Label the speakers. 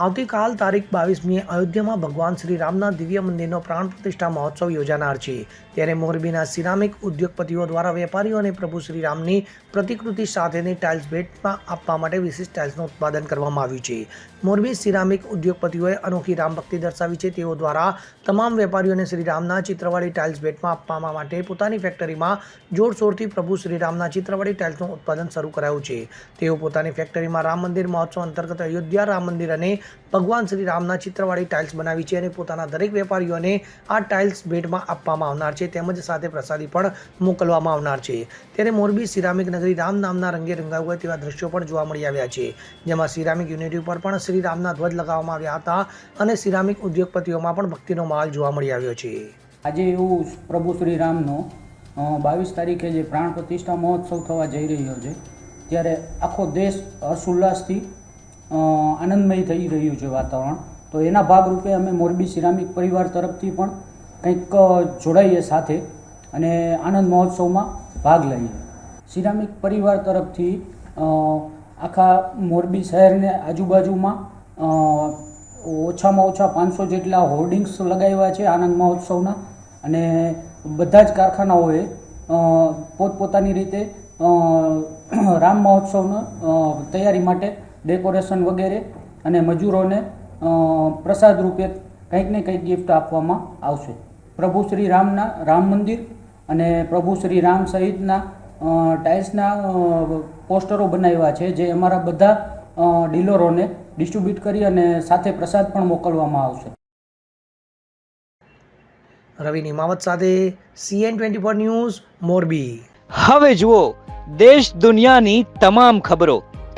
Speaker 1: આવતીકાલ તારીખ બાવીસમીએ અયોધ્યામાં ભગવાન શ્રી રામના દિવ્ય મંદિરનો પ્રાણ પ્રતિષ્ઠા મહોત્સવ યોજાનાર છે. ત્યારે મોરબીના સિરામિક ઉદ્યોગપતિઓ દ્વારા વેપારીઓ અને પ્રભુ શ્રી રામની પ્રતિકૃતિ સાથેની ટાઇલ્સ ભેટમાં આપવા માટે વિશિષ્ટ ટાઇલ્સનું ઉત્પાદન કરવામાં આવ્યું છે. મોરબી સિરામિક ઉદ્યોગપતિઓએ અનોખી રામ ભક્તિ દર્શાવી છે. તેઓ દ્વારા તમામ વેપારીઓને શ્રી રામના ચિત્રવાળી ટાઇલ્સ ભેટમાં આપવા માટે પોતાની ફેક્ટરીમાં જોરશોરથી પ્રભુ શ્રી રામના ચિત્રવાળી ટાઇલ્સનું ઉત્પાદન શરૂ કરાયું છે. તેઓ પોતાની ફેક્ટરીમાં રામ મંદિર મહોત્સવ અંતર્ગત અયોધ્યા રામ મંદિર અને ભગવાન શ્રી રામના ચિત્રવાળી ટાઇલ્સ બનાવી છે અને પોતાના દરેક વેપારીઓને આ ટાઇલ્સ ભેટમાં આપવામાં આવનાર છે તેમજ સાથે પ્રસાદી પણ મોકલવામાં આવનાર છે. ત્યારે મોરબી સિરામિક નગરી રામ નામના રંગે રંગાયું હોય તેવા દ્રશ્યો પણ જોવા મળી આવ્યા છે. જેમાં સિરામિક યુનિટી ઉપર પણ શ્રી રામના ધ્વજ લગાવવામાં આવ્યા હતા અને સિરામિક ઉદ્યોગપતિઓમાં પણ ભક્તિનો માહોલ જોવા મળી આવ્યો છે.
Speaker 2: આજે એવું પ્રભુ શ્રી રામનો બાવીસ તારીખે જે પ્રાણ પ્રતિષ્ઠા મહોત્સવ થવા જઈ રહ્યો છે ત્યારે આખો દેશ હર્ષોલ્લાસથી અ, આનંદમય થઈ રહ્યું છે વાતાવરણ. તો એના ભાગરૂપે અમે મોરબી સિરામિક પરિવાર તરફથી પણ કંઈક જોડાઈએ સાથે અને આનંદ મહોત્સવમાં ભાગ લઈએ. સિરામિક પરિવાર તરફથી આખા મોરબી શહેરને આજુબાજુમાં ઓછામાં ઓછા પાંચસો જેટલા હોર્ડિંગ્સ લગાવ્યા છે આનંદ મહોત્સવના અને બધા જ કારખાનાઓએ પોતપોતાની રીતે રામ મહોત્સવનો તૈયારી માટે ડેકોરેશન વગેરે અને મજૂરોને પ્રસાદ રૂપે કંઈક ને કંઈક ગિફ્ટ આપવામાં આવશે. પ્રભુ શ્રી રામના રામ મંદિર અને પ્રભુ શ્રી રામ સહિતના ટાઇલ્સના પોસ્ટરો બનાવ્યા છે જે અમારા બધા ડીલરોને ડિસ્ટ્રીબ્યુટ કરી અને સાથે પ્રસાદ પણ મોકલવામાં આવશે.
Speaker 1: રવિ નિમાવત સાથે CN twenty four news Morbi.
Speaker 3: હવે જુઓ દેશ દુનિયાની તમામ ખબરો.